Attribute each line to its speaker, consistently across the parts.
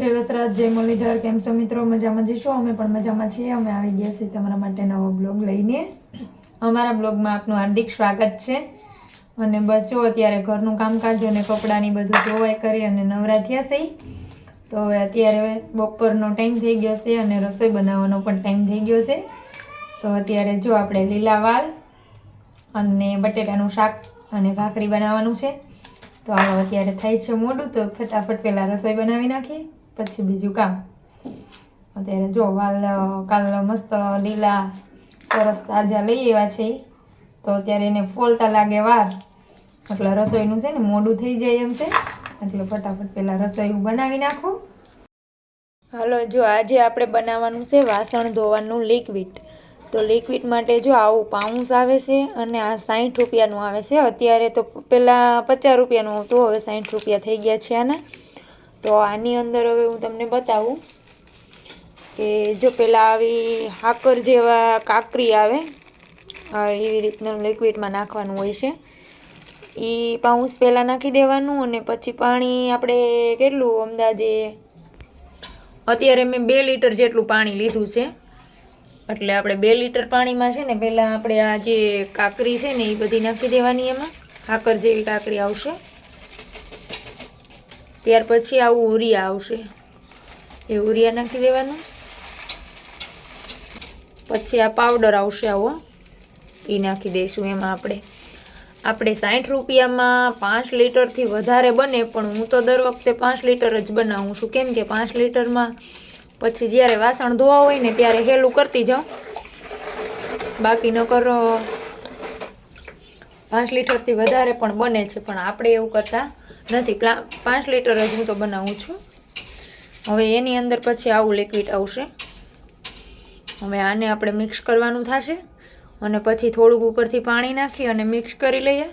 Speaker 1: જય વસરાજ જય મુરલીધર, કેમ છો મિત્રો? મજામાં જઈશું અમે પણ મજામાં છીએ. અમે આવી ગયા છીએ તમારા માટે નવો બ્લોગ લઈને. અમારા બ્લોગમાં આપનું હાર્દિક સ્વાગત છે. અને બચો અત્યારે ઘરનું કામકાજ અને કપડાની બધું ધોવાઈ કરી અને નવરા થયા છે. તો હવે અત્યારે બપોરનો ટાઈમ થઈ ગયો છે અને રસોઈ બનાવવાનો પણ ટાઈમ થઈ ગયો છે. તો અત્યારે જો આપણે લીલા વાલ અને બટેટાનું શાક અને ભાખરી બનાવવાનું છે. તો આવો અત્યારે થાય છે મોડું. તો ફટાફટ પહેલાં રસોઈ બનાવી નાખીએ. પછી બીજું કામ. અત્યારે જો વાલ કાલ મસ્ત લીલા, સરસ તાજા લઈ આવ્યા છે. તો અત્યારે એને ફોલતા લાગે વાર. એટલે રસોઈનું છે ને મોડું થઈ જાય એમ છે. એટલે ફટાફટ પહેલાં રસોઈ બનાવી નાખું. હાલો, જો આજે આપણે બનાવવાનું છે વાસણ ધોવાનું લિક્વિડ તો લિક્વિડ માટે જો આવું પાઉન્સ આવે છે અને આ સાઠ રૂપિયાનું આવે છે. અત્યારે તો પહેલાં પચાસ રૂપિયાનું હતું, હવે સાઠ રૂપિયા થઈ ગયા છે આના. તો આની અંદર હવે હું તમને બતાવું કે જો પહેલાં આવી હાકર જેવા કાકરી આવે એવી રીતના લિક્વિડમાં નાખવાનું હોય છે એ પાઉસ પહેલાં નાખી દેવાનું અને પછી પાણી આપણે કેટલું અંદાજે, અત્યારે મેં બે લીટર જેટલું પાણી લીધું છે, એટલે આપણે બે લીટર પાણીમાં છે ને પહેલાં આપણે આ જે કાકરી છે ને એ બધી નાખી દેવાની એમાં, હાકર જેવી કાકરી આવશે. ત્યાર પછી આવું ઉરિયા આવશે. એ ઉરિયા નાખી દેવાનું. પછી આ પાવડર આવશે આવો. એ નાખી દઈશું એમાં આપણે. આપણે સાઠ રૂપિયામાં પાંચ લીટરથી વધારે બને પણ હું તો દર વખતે પાંચ લીટર જ બનાવું છું. કેમ કે પાંચ લીટરમાં પછી જ્યારે વાસણ ધોવા હોય ને ત્યારે હેલું કરતી જાઉં. બાકી નકર અ, પાંચ લીટરથી વધારે પણ બને છે. પણ આપણે એવું કરતા નથી પાંચ લીટર જ હું તો બનાવું છું. હવે એની અંદર પછી આવું લિક્વિડ આવશે. હવે આને આપણે મિક્સ કરવાનું થશે અને પછી થોડુંક ઉપરથી પાણી નાખી અને મિક્સ કરી લઈએ.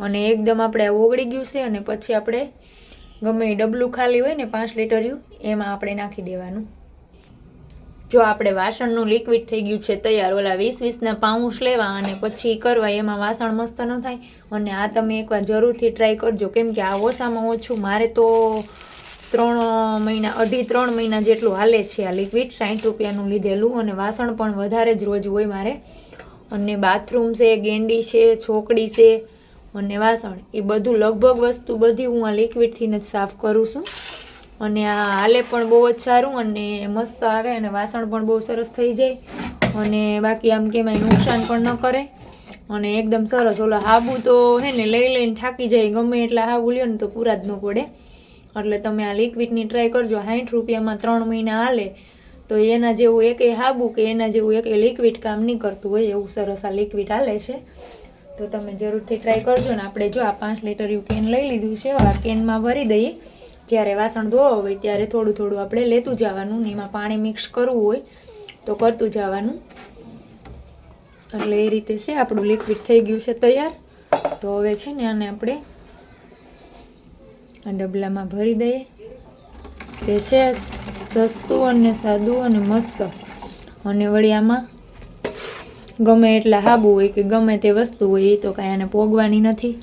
Speaker 1: અને એકદમ આપણે ઓગળી ગયું છે અને પછી આપણે ગમે એ ડબલું ખાલી હોય ને પાંચ લીટરયું એમાં આપણે નાખી દેવાનું. જો આપણે વાસણનું લિક્વિડ થઈ ગયું છે તૈયાર, ઓલા વીસ વીસના પાઉંશ લેવા અને પછી કરવા એમાં વાસણ મસ્ત ન થાય. અને આ તમે એકવાર જરૂરથી ટ્રાય કરજો, કેમ કે આ ઓછામાં ઓછું મારે તો ત્રણ મહિના, અઢી ત્રણ મહિના જેટલું હાલે છે આ લિક્વિડ સાઠ રૂપિયાનું લીધેલું અને વાસણ પણ વધારે જ રોજ હોય મારે. અને બાથરૂમ છે, ગેંડી છે, છોકડી છે અને વાસણ, એ બધું લગભગ વસ્તુ બધી હું આ લિક્વિડથી જ સાફ કરું છું. અને આ હાલે પણ બહુ જ સારું અને મસ્ત આવે અને વાસણ પણ બહુ સરસ થઈ જાય. અને બાકી આમ કેમાંય નુકસાન પણ ન કરે. અને એકદમ સરસ. ઓલો હાબુ તો હે ને લઈ લઈને થાકી જાય. ગમે એટલા હાબુ લ્યો ને તો પૂરા જ ન પડે. એટલે તમે આ લિક્વિડની ટ્રાય કરજો. સાઠ રૂપિયામાં ત્રણ મહિના હાલે. તો એના જેવું એક એ હાબુ કે એના જેવું એકે લિક્વિડ કામ નહીં કરતું હોય. એવું સરસ આ લિક્વિડ હાલે છે. તો તમે જરૂરથી ટ્રાય કરજો ને. આપણે જો આ પાંચ લીટર યુ કેન લઈ લીધું છે. આ કેનમાં ભરી દઈએ. જ્યારે વાસણ ધોવા હોય ત્યારે થોડું થોડું આપણે લેતું જવાનું ને એમાં પાણી મિક્સ કરવું હોય તો કરતું જવાનું. એટલે એ રીતે છે, આપણું લિક્વિડ થઈ ગયું છે તૈયાર. તો હવે છે ને આને આપણે આ ડબલામાં ભરી દઈએ. તે છે સસ્તું અને સાદું અને મસ્ત. અને વળી આમાં ગમે એટલા હાબુ હોય કે ગમે તે વસ્તુ હોય, એ તો કાંઈ આને પોગવાની નથી.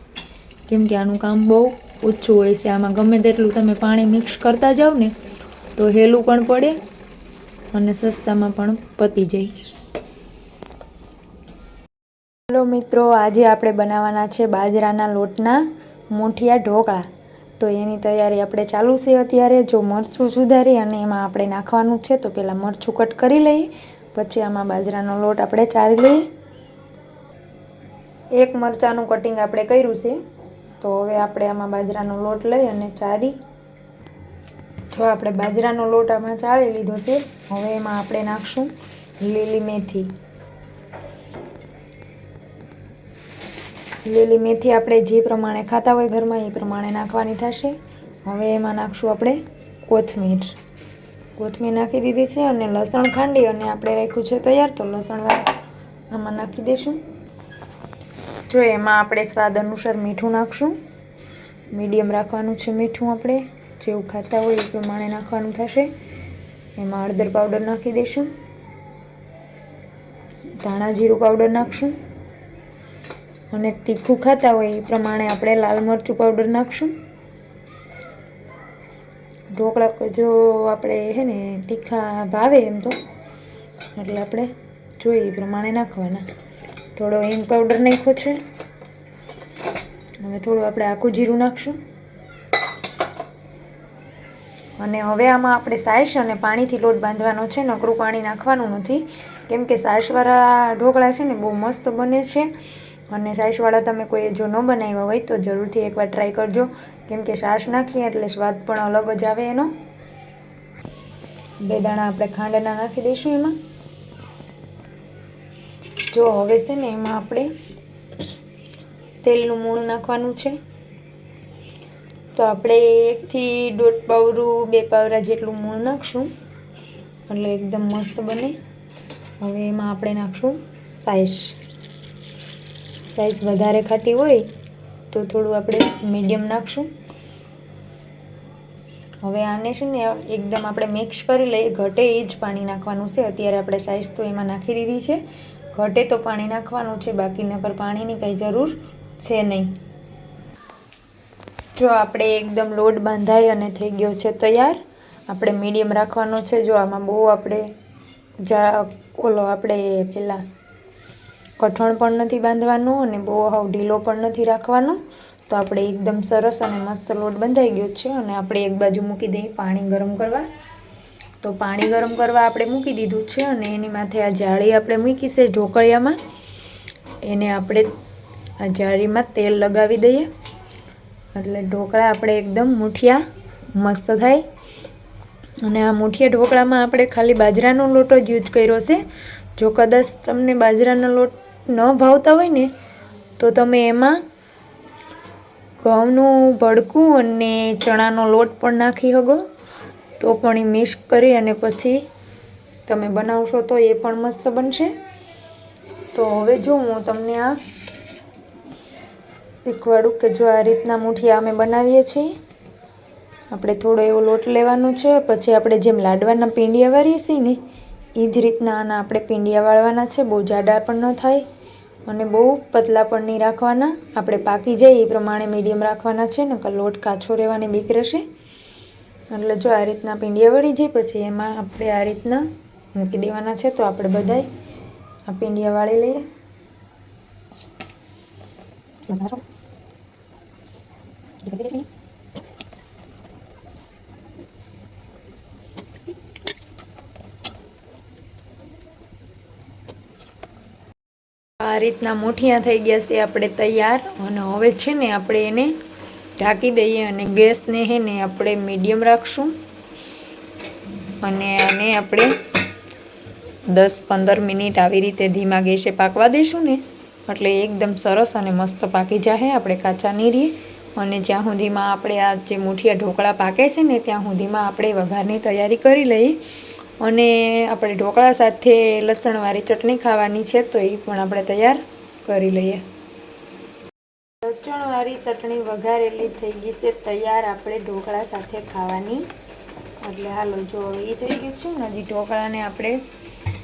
Speaker 1: કેમ કે આનું કામ બહુ ઓછું હોય છે. આમાં ગમે તેટલું તમે પાણી મિક્સ કરતા જાઓ ને, તો હેલું પણ પડે અને સસ્તામાં પણ પતી જાય. હેલો મિત્રો, આજે આપણે બનાવવાના છે બાજરાના લોટના મૂઠિયા ઢોકળા. તો એની તૈયારી આપણે ચાલુ છે અત્યારે. જો મરચું સુધારી અને એમાં આપણે નાખવાનું છે, તો પહેલાં મરચું કટ કરી લઈએ. પછી આમાં બાજરાનો લોટ આપણે ચાલી લઈએ. એક મરચાંનું કટિંગ આપણે કર્યું છે. તો હવે આપણે આમાં બાજરાનો લોટ લઈ અને ચારી. જો આપણે બાજરાનો લોટ આમાં ચાળી લીધો છે, હવે એમાં આપણે નાખશું લીલી મેથી. લીલી મેથી આપણે જે પ્રમાણે ખાતા હોય ઘરમાં એ પ્રમાણે નાખવાની થશે. હવે એમાં નાખશું આપણે કોથમીર. કોથમીર નાખી દીધી છે અને લસણ ખાંડી અને આપણે રાખ્યું છે તૈયાર, તો લસણ આમાં નાખી દઈશું જો એમાં આપણે સ્વાદ અનુસાર મીઠું નાખશું. મીડિયમ રાખવાનું છે મીઠું આપણે. જેવું ખાતા હોય એ પ્રમાણે નાખવાનું થશે. એમાં હળદર પાવડર નાખી દઈશું. ધાણા જીરું પાવડર નાખશું. અને તીખું ખાતા હોય એ પ્રમાણે આપણે લાલ મરચું પાવડર નાખશું. ઢોકળા જો આપણે હે ને તીખા ભાવે એમ તો, એટલે આપણે જોઈએ એ પ્રમાણે નાખવાના. થોડો હિંગ પાવડર નાખ્યો છે. હવે થોડું આપણે આખું જીરું નાખશું. અને હવે આમાં આપણે સાઈશ અને પાણીથી લોટ બાંધવાનો છે. નકરું પાણી નાખવાનું નથી. કેમ કે સાઈશવાળા ઢોકળા છે ને, બહુ મસ્ત બને છે. અને સાઈશવાળા તમે કોઈ જો ન બનાવ્યા હોય તો જરૂરથી એકવાર ટ્રાય કરજો. કેમ કે સાસ નાખીએ એટલે સ્વાદ પણ અલગ જ આવે એનો. બે દાણા આપણે ખાંડના નાખી દઈશું એમાં. જો હવે છે ને એમાં આપણે તેલનું મૂળ નાખવાનું છે. તો આપણે એકથી દોઢ પાવરું બે પાવરા જેટલું મૂળ નાખશું. એટલે એકદમ મસ્ત બને. હવે એમાં આપણે નાખશું સાઈઝ. સાઈઝ વધારે ખાટી હોય તો થોડું આપણે મીડિયમ નાખશું. હવે આને છે ને એકદમ આપણે મિક્સ કરી લઈએ. ઘટે એ જ પાણી નાખવાનું છે. અત્યારે આપણે સાઈઝ તો એમાં નાખી દીધી છે. ઘટે તો પાણી નાખવાનું છે, બાકી નગર પાણીની કંઈ જરૂર છે નહીં. જો આપણે એકદમ લોટ બાંધાઈ અને થઈ ગયો છે તૈયાર, આપણે મીડિયમ રાખવાનો છે. જો આમાં બહુ આપણે જા, ઓલો આપણે પહેલાં કઠણ પણ નથી બાંધવાનું અને બહુ હાવ ઢીલો પણ નથી રાખવાનો, તો આપણે એકદમ સરસ અને મસ્ત લોટ બંધાઈ ગયો છે. અને આપણે એક બાજુ મૂકી દઈએ પાણી ગરમ કરવા. તો પાણી ગરમ કરવા આપણે મૂકી દીધું છે અને એની માથે આ જાળી આપણે મૂકી છે ઢોકળિયામાં. એને આપણે આ જાળીમાં તેલ લગાવી દઈએ. એટલે ઢોકળા આપણે એકદમ મૂઠિયા મસ્ત થાય. અને આ મૂઠિયા ઢોકળામાં આપણે ખાલી બાજરાનો લોટ જ યુઝ કર્યો છે. જો કદાચ તમને બાજરાનો લોટ ન ભાવતા હોય ને, તો તમે એમાં ઘઉંનું ભડકું અને ચણાનો લોટ પણ નાખી શકો. તો પણ એ મિક્સ કરી અને પછી તમે બનાવશો તો એ પણ મસ્ત બનશે. તો હવે જો હું તમને આ શીખવાડું કે જો આ રીતના મુઠિયા અમે બનાવીએ છીએ. આપણે થોડો એવો લોટ લેવાનો છે, પછી આપણે જેમ લાડવાના પીંડિયા વાળીએ છીએ ને એ જ રીતના આના આપણે પીંડિયા વાળવાના છે, બહુ જાડા પણ ન થાય અને બહુ પતલા પણ નહીં રાખવાના. આપણે પાકી જાય એ પ્રમાણે મીડિયમ રાખવાના છે, નકર લોટ કાચો રહેવાની બીક રહેશે. એટલે જો આ રીતના પીંડિયા વળી જાય, પછી એમાં આપણે આ રીતના મૂકી દેવાના છે, તો આપણે બધાય આ પીંડિયા વાળી લઈએ. આ રીતના મોઠિયા થઈ ગયા છે, આપણે તૈયાર. અને હવે છે ને આપણે એને ઢાંકી દઈએ અને ગેસને હે ને આપણે મીડિયમ રાખશું. અને આને આપણે દસ પંદર મિનિટ આવી રીતે ધીમા ગેસે પાકવા દઈશું ને. એટલે એકદમ સરસ અને મસ્ત પાકી જાહે આપણે કાચા નહીં અને જ્યાં સુધીમાં આપણે આ જે મુઠિયા ઢોકળા પાકે છે ને ત્યાં સુધીમાં આપણે વઘારની તૈયારી કરી લઈએ. અને આપણે ઢોકળા સાથે લસણવાળી ચટણી ખાવાની છે તો એ પણ આપણે તૈયાર કરી લઈએ. લસણવાળી ચટણી વઘારેલી થઈ ગઈ છે. તૈયાર આપણે ઢોકળા સાથે ખાવાની. એટલે હાલો, જો એ થઈ ગયું છે ને, હજી ઢોકળાને આપણે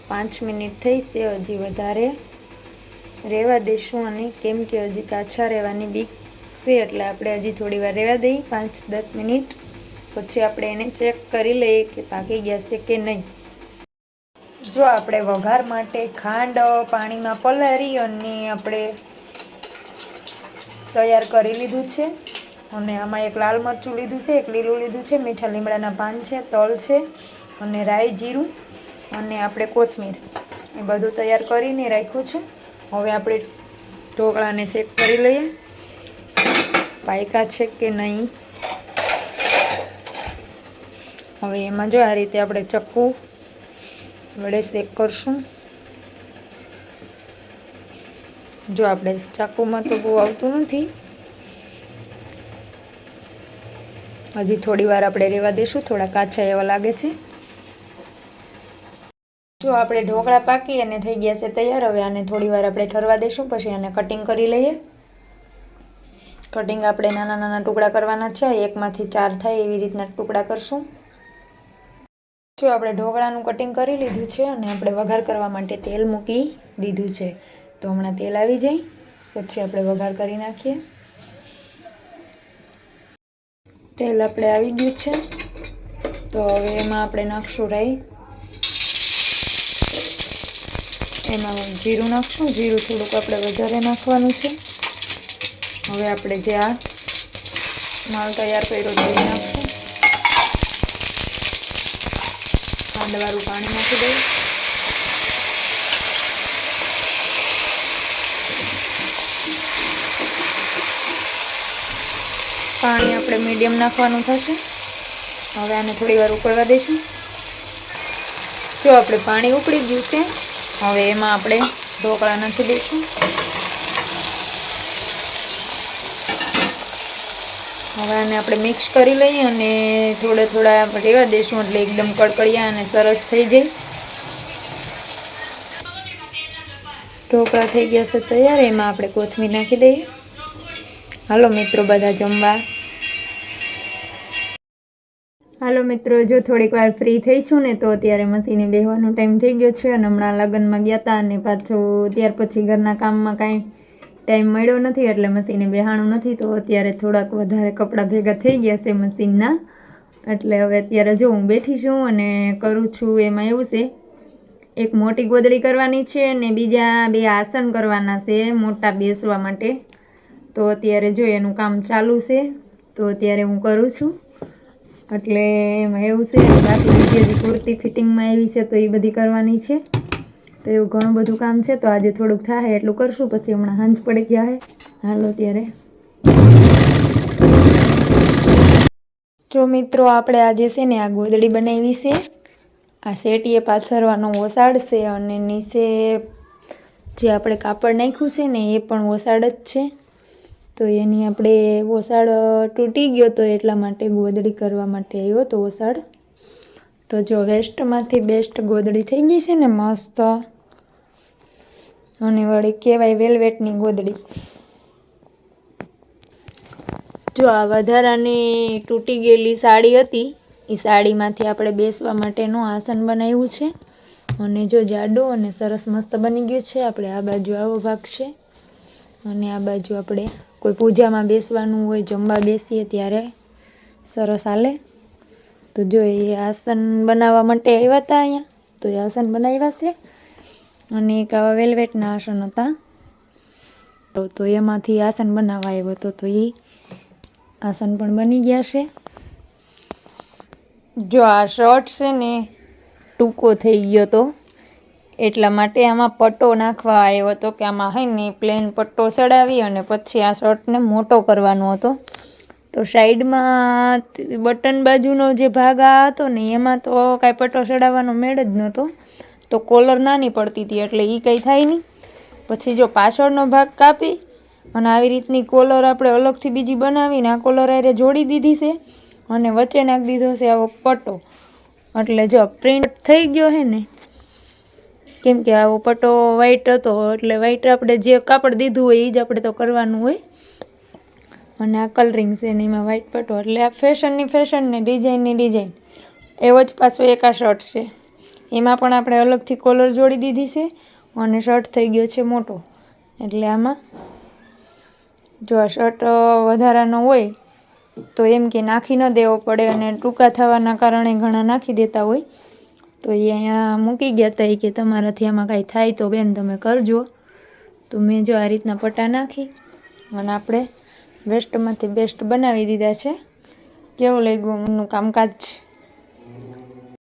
Speaker 1: પાંચ મિનિટ થઈ છે, હજી વધારે રહેવા દઈશું અને કેમ કે હજી કાચા રહેવાની બીક છે, એટલે આપણે હજી થોડી વાર રહેવા દઈએ પાંચ, દસ મિનિટ પછી આપણે એને ચેક કરી લઈએ કે પાકી ગયા છે કે નહીં. જો આપણે વઘાર માટે ખાંડ પાણીમાં પલારી અને આપણે તૈયાર કરી લીધું છે. અને આમાં એક લાલ મરચું લીધું છે, એક લીલું લીધું છે, મીઠા લીમડાના પાન છે, તલ છે અને રાઈ જીરું અને આપણે કોથમીર. એ બધું તૈયાર કરીને રાખ્યું છે. હવે આપણે ઢોકળાને શેક કરી લઈએ. પાયકા છે કે નહીં? હવે એમાં જો આ રીતે આપણે ચક્કુ વડે શેક કરશું. જો આપણે ચાકુમાં તો બહુ આવતું નથી. હજી થોડી વાર આપણે રહેવા દઈશું થોડા કાચા એવા લાગે છે. જો આપણે ઢોકળા પાકી અને થઈ ગયા છે તૈયાર, હવે આને થોડી વાર આપણે ઠરવા દઈશું પછી આને કટિંગ કરી લઈએ. કટિંગ આપણે નાના નાના ટુકડા કરવાના છે, એકમાંથી ચાર થાય એવી રીતના ટુકડા કરશું. જો આપણે ઢોકળાનું કટિંગ કરી લીધું છે અને આપણે વઘાર કરવા માટે તેલ મૂકી દીધું છે. તો હમણાં તેલ આવી જાય, પછી આપણે વઘાર કરી નાખીએ. તેલ આપણે આવી ગયું છે. તો હવે એમાં આપણે નાખશું રાઈ. એમાં જીરું નાખશું, જીરું થોડુંક આપણે વધારે નાખવાનું છે. હવે આપણે જે આ માલ તૈયાર કર્યો એ નાખશું ખાંડવાળું પાણી નાખી દઈએ પાણી આપણે મીડિયમ નાખવાનું થશે. હવે આને થોડી વાર ઉકળવા દઈશું. જો આપણે પાણી ઉકળી ગયું છે, હવે એમાં આપણે ઢોકળા નાખી દઈશું. હવે આને આપણે મિક્સ કરી લઈએ અને થોડા થોડા રહેવા દઈશું એટલે એકદમ કડકડિયા અને સરસ થઈ જાય. ઢોકળા થઈ ગયા છે તૈયાર, એમાં આપણે કોથમીર નાખી દઈએ. હાલો મિત્રો, બધા જમવા. હાલો મિત્રો, જો થોડીક વાર ફ્રી થઈશું ને તો અત્યારે મસીને બેહવાનો ટાઈમ થઈ ગયો છે અને હમણાં લગ્નમાં ગયા હતા અને પાછો ત્યાર પછી ઘરના કામમાં કાંઈ ટાઈમ મળ્યો નથી એટલે મસીને બેહાણું નથી. તો અત્યારે થોડાક વધારે કપડાં ભેગા થઈ ગયા છે મશીનના એટલે હવે અત્યારે જો હું બેઠી છું અને કરું છું એમાં એવું છે. એક મોટી ગોદડી કરવાની છે અને બીજા બે આસન કરવાના છે મોટા બેસવા માટે. તો અત્યારે જો એનું કામ ચાલુ છે, તો અત્યારે હું કરું છું. એટલે એમાં એવું છે બાકી બીજી હજી કુર્તી ફિટિંગમાં એવી છે તો એ બધી કરવાની છે. તો એવું ઘણું બધું કામ છે તો આજે થોડુંક થાય એટલું કરશું, પછી હમણાં સાંજ પડી ગયા હે. હાલો ત્યારે. જો મિત્રો, આપણે આજે છે ને આ ગોદડી બનાવી છે. આ શેટીએ પાથરવાનો ઓસાડ છે અને નીચે જે આપણે કાપડ નાખ્યું છે ને એ પણ ઓસાડ જ છે. તો એની આપણે ઓસાડ તૂટી ગયો તો એટલા માટે ગોદડી કરવા માટે આવ્યો તો ઓસાડ તો જો વેસ્ટમાંથી બેસ્ટ ગોદડી થઈ ગઈ છે ને મસ્ત. અને વળી કહેવાય વેલ્વેટની ગોદડી. જો આ વધારાની તૂટી ગયેલી સાડી હતી એ સાડીમાંથી આપણે બેસવા માટેનું આસન બનાવ્યું છે. અને જો જાડું અને સરસ મસ્ત બની ગયું છે, આપણે આ બાજુ આવો ભાગ છે. અને આ બાજુ આપણે કોઈ પૂજામાં બેસવાનું હોય, જમવા બેસીએ ત્યારે સરસ હાલે. તો જો એ આસન બનાવવા માટે આવ્યા હતા અહીંયા, તો એ આસન બનાવ્યા છે. અને એક આવા વેલ્વેટના આસન હતા. તો એમાંથી આસન બનાવવા આવ્યો હતો, તો એ આસન પણ બની ગયા છે. જો આ શર્ટ છે ને, ટૂંકો થઈ ગયો તો. એટલા માટે આમાં પટ્ટો નાખવા આવ્યો હતો કે આમાં હે ને પ્લેન પટ્ટો ચડાવી અને પછી આ શર્ટને મોટો કરવાનો હતો. તો સાઈડમાં બટન બાજુનો જે ભાગ આ હતો ને એમાં તો કાંઈ પટ્ટો ચડાવવાનો મેળ જ નહોતો. તો કોલર નાની પડતી હતી એટલે એ કંઈ થાય નહીં. પછી જો પાછળનો ભાગ કાપી અને આવી રીતની કોલર આપણે અલગથી બીજી બનાવીને આ કોલર આરે જોડી દીધી છે અને વચ્ચે નાખી દીધો છે આવો પટ્ટો. એટલે જો પ્રિન્ટ થઈ ગયો હે ને કેમ કે આવો પટ્ટો વ્હાઈટ હતો, એટલે વ્હાઈટ આપણે જે કાપડ દીધું હોય એ જ આપણે તો કરવાનું હોય. અને આ કલરિંગ છે ને એમાં વ્હાઈટ પટ્ટો એટલે આ ફેશનની ફેશન ને ડિઝાઇનની ડિઝાઇન એવો જ પાછો એક આ શર્ટ છે. એમાં પણ આપણે અલગથી કોલર જોડી દીધી છે અને શર્ટ થઈ ગયો છે મોટો. એટલે આમાં જો આ શર્ટ વધારાનો હોય, તો એમ કે નાખી ન દેવો પડે અને ટૂંકા થવાના કારણે ઘણા નાખી દેતા હોય. તો એ અહીંયા મૂકી ગયા હતા કે તમારાથી આમાં કાંઈ થાય તો બેન તમે કરજો. તો મેં જો આ રીતના પટ્ટા નાખી અને આપણે વેસ્ટમાંથી બેસ્ટ બનાવી દીધા છે. કેવું લાગ્યું? એમનું કામકાજ?